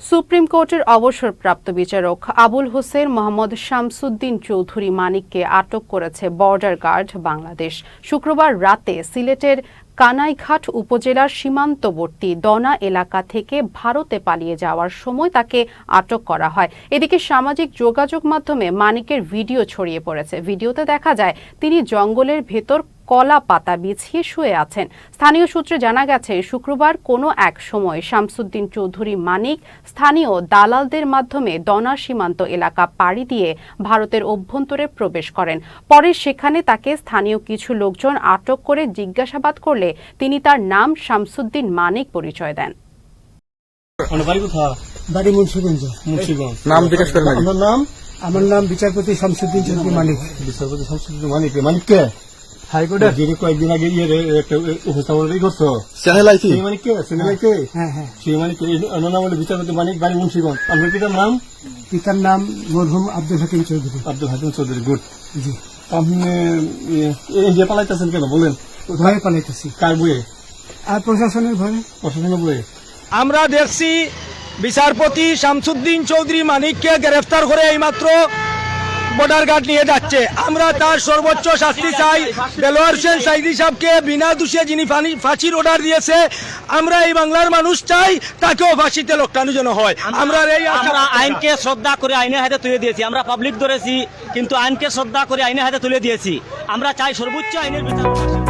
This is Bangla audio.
সুপ্রিম কোর্টের অবসরপ্রাপ্ত বিচারক আবুল হোসেন মোহাম্মদ শামসুদ্দিন চৌধুরী মানিককে আটক করেছে বর্ডার গার্ড বাংলাদেশ। শুক্রবার রাতে সিলেটের কানাইঘাট উপজেলার সীমান্তবর্তী দনা এলাকা থেকে ভারতে পালিয়ে যাওয়ার সময় তাকে আটক করা হয়। এদিকে সামাজিক যোগাযোগ মাধ্যমে মানিকের ভিডিও ছড়িয়ে পড়েছে। ভিডিওতে দেখা যায়, তিনি জঙ্গলের ভেতর কলা পাতা বিছিয়ে শুয়ে আছেন। স্থানীয় সূত্রে জানা গেছে শুক্রবার কোনো এক সময় শামসুদ্দিন চৌধুরী মানিক স্থানীয় দালালদের মাধ্যমে দনা সীমান্ত এলাকা পাড়ি দিয়ে ভারতের অভ্যন্তরে প্রবেশ করেন। পরে সেখানে তাকে স্থানীয় কিছু লোকজন আটক করে জিজ্ঞাসাবাদ করলে তিনি তার নাম শামসুদ্দিন মানিক পরিচয় দেন। বাড়ি মুন্সিগঞ্জ। মুন্সিগঞ্জ। নাম জিজ্ঞেস করেন আগে। নাম আমার নাম বিচারপতি শামসুদ্দিন চৌধুরী মানিক। বিচারপতি সংস্কৃতি মানিক মানিক কে? হাইকোর্টের যিনি কয়েকদিন আগে ইয়ে একটা উপস্থাপন করছ মানিক হ্যাঁ হ্যাঁ সেই বিচারপতি বাড়ি মুন্সিগঞ্জ আপনার পিতার নাম পিতার নাম মরহুম আব্দুল হাকিম চৌধুরী আব্দুল হাকিম চৌধুরী গুড জি আপনি ইন্ডিয়া পালাইতেছেন কেন বলেন ভয়ে পালাইতেছি কার বইয়ে আর প্রশাসনের ভয়ে প্রশাসনের বইয়ে আমরা দেখছি বিচারপতি শামসুদ্দিন চৌধুরী মানিককে গ্রেফতার করে এইমাত্র বর্ডার গার্ড নিয়ে যাচ্ছে। আমরা তার সর্বোচ্চ শাস্তি চাই। দেলোয়ার হোসেন সাইদি সাহেবকে বিনা দোষে যিনি ফাঁসির অর্ডার দিয়েছে আমরা এই বাংলার মানুষ চাই তাকেও ফাঁসিতে লোকটানো যেন হয়। আমরা এই আমরা আইনকে শ্রদ্ধা করে আইনের হাতে তুলে দিয়েছি। আমরা পাবলিক ধরেছি কিন্তু আইনকে শ্রদ্ধা করে আইনের হাতে তুলে দিয়েছি। আমরা চাই সর্বোচ্চ আইনের বিচার